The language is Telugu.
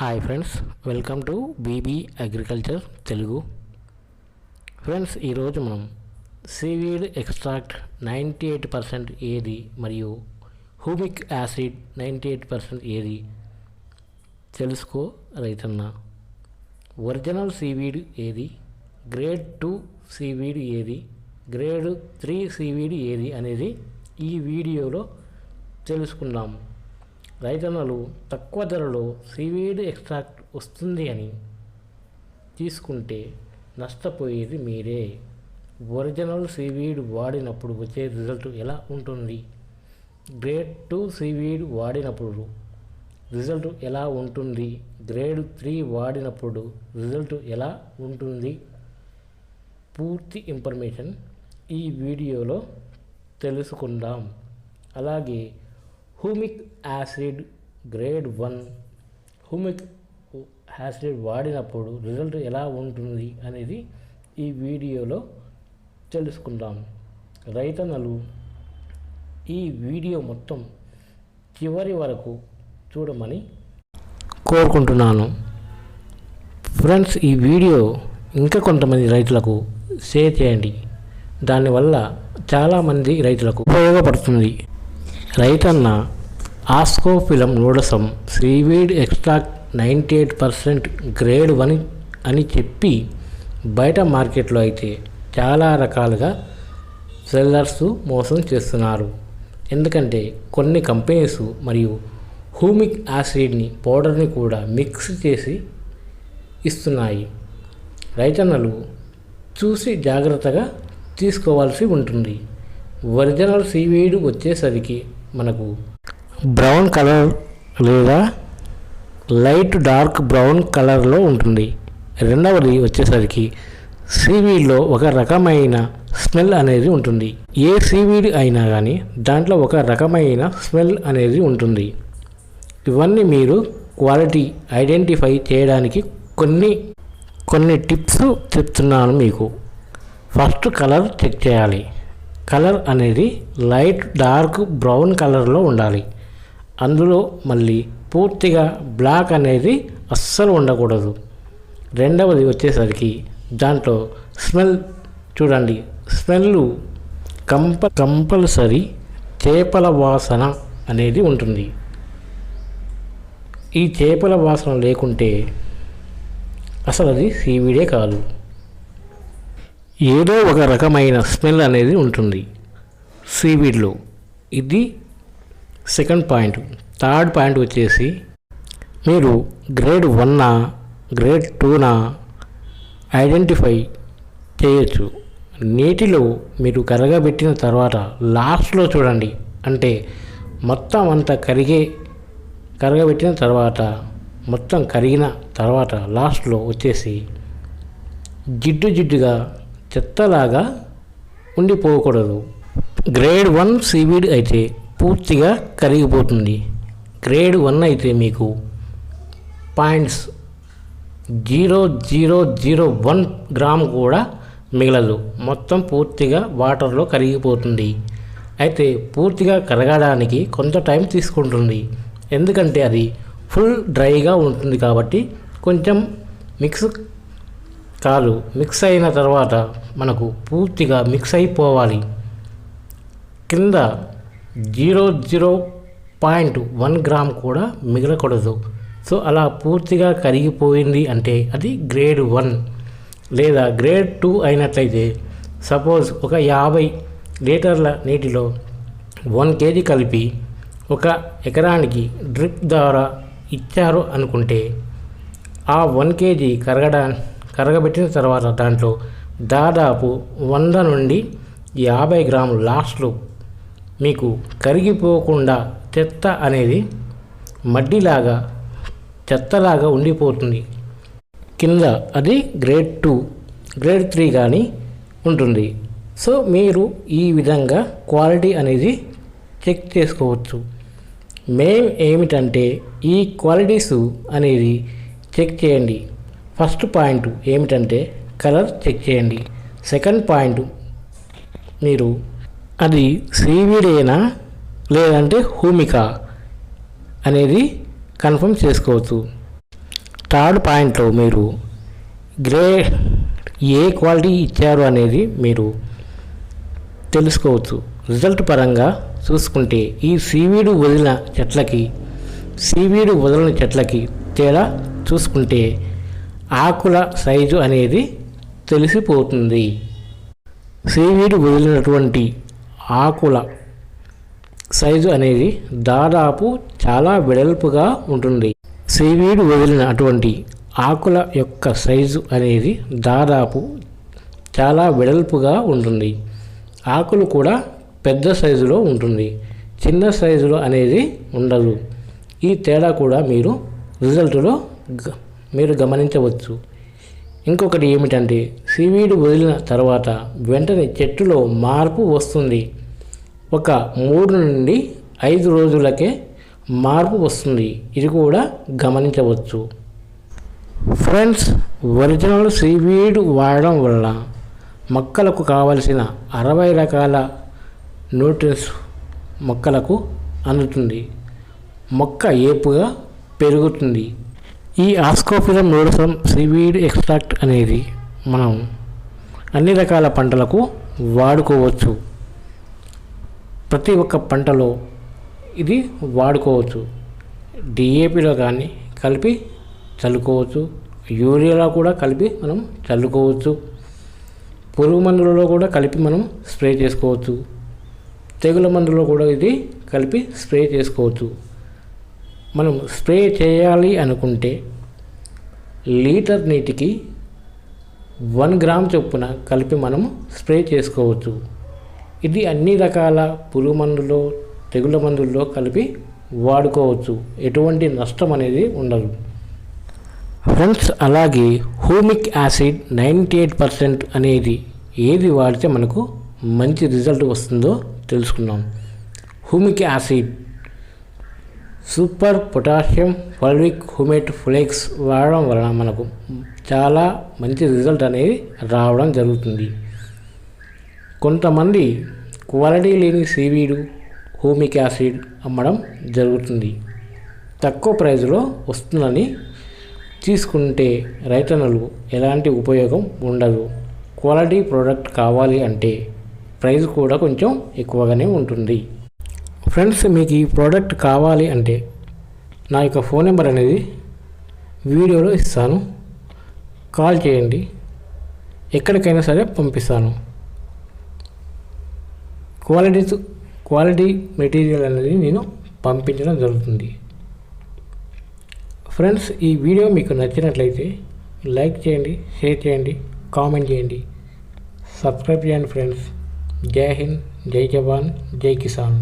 Hi friends welcome to BB agriculture Telugu friends ఈరోజు మనం seaweed extract ninety eight percent ఏది మరియు humic acid ninety eight percent ఏది తెలుసుకో రైతన్న. ఒరిజినల్ సీవీడ్ ఏది? గ్రేడ్ టూ సీవీడ్ ఏది? గ్రేడ్ త్రీ సీవీడ్ ఏది? అనేది ఈ వీడియోలో తెలుసుకుందాం. రైతన్నలు తక్కువ ధరలో సీవీడ్ ఎక్స్ట్రాక్ట్ వస్తుంది అని తీసుకుంటే నష్టపోయేది మీరే. ఒరిజినల్ సీవీడ్ వాడినప్పుడు వచ్చే రిజల్ట్ ఎలా ఉంటుంది? గ్రేడ్ టూ సీవీడ్ వాడినప్పుడు రిజల్ట్ ఎలా ఉంటుంది? గ్రేడ్ త్రీ వాడినప్పుడు రిజల్ట్ ఎలా ఉంటుంది? పూర్తి ఇన్ఫర్మేషన్ ఈ వీడియోలో తెలుసుకుందాం. అలాగే humic acid grade one. Humic acid వాడినప్పుడు రిజల్ట్ ఎలా ఉంటుంది అనేది ఈ వీడియోలో తెలుసుకుందాం. రైతన్నలు ఈ వీడియో మొత్తం చివరి వరకు చూడమని కోరుకుంటున్నాను. ఫ్రెండ్స్ ఈ వీడియో ఇంకా కొంతమంది రైతులకు షేర్ చేయండి. దానివల్ల చాలామంది రైతులకు ఉపయోగపడుతుంది. రైతన్న ascophyllum nodosum seaweed extract ninety eight percent grade one అని చెప్పి బయట మార్కెట్లో అయితే చాలా రకాలుగా సెల్లర్స్ మోసం చేస్తున్నారు. ఎందుకంటే కొన్ని కంపెనీస్ మరియు హూమిక్ యాసిడ్ని పౌడర్ని కూడా మిక్స్ చేసి ఇస్తున్నాయి. రైతన్నలు చూసి జాగ్రత్తగా తీసుకోవాల్సి ఉంటుంది. ఒరిజినల్ సీవీడ్ వచ్చేసరికి మనకు బ్రౌన్ కలర్ లేదా లైట్ డార్క్ బ్రౌన్ కలర్లో ఉంటుంది. రెండవది వచ్చేసరికి సీవీడ్లో ఒక రకమైన స్మెల్ అనేది ఉంటుంది. ఏ సీవీడ్ అయినా కానీ దాంట్లో ఒక రకమైన స్మెల్ అనేది ఉంటుంది. ఇవన్నీ మీరు క్వాలిటీ ఐడెంటిఫై చేయడానికి కొన్ని కొన్ని టిప్స్ చెప్తున్నాను మీకు. ఫస్ట్ కలర్ చెక్ చేయాలి. కలర్ అనేది లైట్ డార్క్ బ్రౌన్ కలర్లో ఉండాలి. అందులో మళ్ళీ పూర్తిగా బ్లాక్ అనేది అస్సలు ఉండకూడదు. రెండవది వచ్చేసరికి దాంట్లో స్మెల్ చూడండి స్మెల్ కంప కంపల్సరీ చేపల వాసన అనేది ఉంటుంది. ఈ చేపల వాసన లేకుంటే అసలు అది సీవీడే కాదు. ఏదో ఒక రకమైన స్మెల్ అనేది ఉంటుంది. సీవీడ్లో. ఇది సెకండ్ పాయింట్. థర్డ్ పాయింట్ వచ్చేసి మీరు గ్రేడ్ వన్నా గ్రేడ్ టూనా ఐడెంటిఫై చేయొచ్చు. నీటిలో మీరు కరగబెట్టిన తర్వాత లాస్ట్లో చూడండి. అంటే మొత్తం అంతా కరిగే కరగబెట్టిన తర్వాత మొత్తం కరిగిన తర్వాత లాస్ట్లో వచ్చేసి జిడ్డు జిడ్డుగా చెత్తలాగా ఉండిపోకూడదు. గ్రేడ్ వన్ సీవీడ్ అయితే పూర్తిగా కరిగిపోతుంది. గ్రేడ్ వన్ అయితే మీకు points zero zero zero one gram కూడా మిగలదు. మొత్తం పూర్తిగా వాటర్లో కరిగిపోతుంది. అయితే పూర్తిగా కరగడానికి కొంత టైం తీసుకుంటుంది. ఎందుకంటే అది ఫుల్ డ్రైగా ఉంటుంది కాబట్టి కొంచెం మిక్స్ కాదు. మిక్స్ అయిన తర్వాత మనకు పూర్తిగా మిక్స్ అయిపోవాలి. కింద zero zero point one gram కూడా మిగలకూడదు. సో అలా పూర్తిగా కరిగిపోయింది అంటే అది గ్రేడ్ వన్ లేదా గ్రేడ్ టూ అయినట్లయితే సపోజ్ ఒక యాభై లీటర్ల నీటిలో వన్ కేజీ కలిపి ఒక ఎకరానికి డ్రిప్ ద్వారా ఇచ్చారు అనుకుంటే ఆ వన్ కేజీ కరగడా కరగబెట్టిన తర్వాత దాంట్లో దాదాపు వంద నుండి యాభై గ్రాములు లాస్ట్లో మీకు కరిగిపోకుండా చెత్త అనేది మడ్డిలాగా చెత్తలాగా ఉండిపోతుంది. కింద అది గ్రేడ్ టూ గ్రేడ్ త్రీ కానీ ఉంటుంది. సో మీరు ఈ విధంగా క్వాలిటీ అనేది చెక్ చేసుకోవచ్చు. మెయిన్ ఏమిటంటే ఈ క్వాలిటీస్ అనేది చెక్ చేయండి. ఫస్ట్ పాయింట్ ఏమిటంటే కలర్ చెక్ చేయండి. సెకండ్ పాయింట్ మీరు అది సీవీడేనా లేదంటే హూమిక అనేది కన్ఫర్మ్ చేసుకోవచ్చు. థర్డ్ పాయింట్లో మీరు గ్రే ఏ క్వాలిటీ ఇచ్చారు అనేది మీరు తెలుసుకోవచ్చు. రిజల్ట్ పరంగా చూసుకుంటే ఈ సీవీడు వదిలిన చెట్లకి సీవీడు వదిలిన చెట్లకి తేడా చూసుకుంటే ఆకుల సైజు అనేది తెలిసిపోతుంది. సీవీడు వదిలినటువంటి ఆకుల సైజు అనేది దాదాపు చాలా వెడల్పుగా ఉంటుంది. సీవీడు వదిలిన అటువంటి ఆకుల యొక్క సైజు అనేది దాదాపు చాలా వెడల్పుగా ఉంటుంది. ఆకులు కూడా పెద్ద సైజులో ఉంటుంది. చిన్న సైజులో అనేది ఉండదు. ఈ తేడా కూడా మీరు రిజల్ట్లో గ- మీరు గమనించవచ్చు. ఇంకొకటి ఏమిటంటే సీవీడ్ వదిలిన తర్వాత వెంటనే చెట్టులో మార్పు వస్తుంది. ఒక మూడు నుండి ఐదు రోజులకే మార్పు వస్తుంది. ఇది కూడా గమనించవచ్చు. ఫ్రెండ్స్ ఒరిజినల్ సీవీడ్ వాడడం వల్ల మొక్కలకు కావలసిన అరవై రకాల న్యూట్రిన్స్ మొక్కలకు అందుతుంది. మొక్క ఏపుగా పెరుగుతుంది. ఈ ఆస్కోఫిలం నోడసం సీవీడ్ ఎక్స్ట్రాక్ట్ అనేది మనం అన్ని రకాల పంటలకు వాడుకోవచ్చు. ప్రతి ఒక్క పంటలో ఇది వాడుకోవచ్చు. డిఏపిలో కానీ కలిపి చల్లుకోవచ్చు. యూరియాలో కూడా కలిపి మనం చల్లుకోవచ్చు. పురుగు మందులలో కూడా కలిపి మనం స్ప్రే చేసుకోవచ్చు. తెగుల మందులో కూడా ఇది కలిపి స్ప్రే చేసుకోవచ్చు. మనం స్ప్రే చేయాలి అనుకుంటే లీటర్ నీటికి వన్ గ్రామ్ చొప్పున కలిపి మనం స్ప్రే చేసుకోవచ్చు. ఇది అన్ని రకాల పురుగు మందులో తెగుళ్ళ మందుల్లో కలిపి వాడుకోవచ్చు. ఎటువంటి నష్టం అనేది ఉండదు. ఫ్రెండ్స్ అలాగే humic acid ninety eight percent అనేది ఏది వాడితే మనకు మంచి రిజల్ట్ వస్తుందో తెలుసుకున్నాం humic acid super potassium fulvic humate flakes వాడడం వలన మనకు చాలా మంచి రిజల్ట్ అనేది రావడం జరుగుతుంది. కొంతమంది క్వాలిటీ లేని సీవీడు హోమిక్ యాసిడ్ అమ్మడం జరుగుతుంది. తక్కువ ప్రైజ్లో వస్తుందని తీసుకుంటే రైతన్నలు ఎలాంటి ఉపయోగం ఉండదు. క్వాలిటీ ప్రోడక్ట్ కావాలి అంటే ప్రైస్ కూడా కొంచెం ఎక్కువగానే ఉంటుంది. ఫ్రెండ్స్ మీకు ఈ ప్రోడక్ట్ కావాలి అంటే నా యొక్క ఫోన్ నెంబర్ అనేది వీడియోలో ఇస్తాను. కాల్ చేయండి. ఎక్కడికైనా సరే పంపిస్తాను. క్వాలిటీ క్వాలిటీ మెటీరియల్ అనేది నేను పంపించడం జరుగుతుంది. ఫ్రెండ్స్ ఈ వీడియో మీకు నచ్చినట్లయితే లైక్ చేయండి షేర్ చేయండి కామెంట్ చేయండి. సబ్స్క్రైబ్ చేయండి ఫ్రెండ్స్. జై హింద్ జై జవాన్ జై కిసాన్.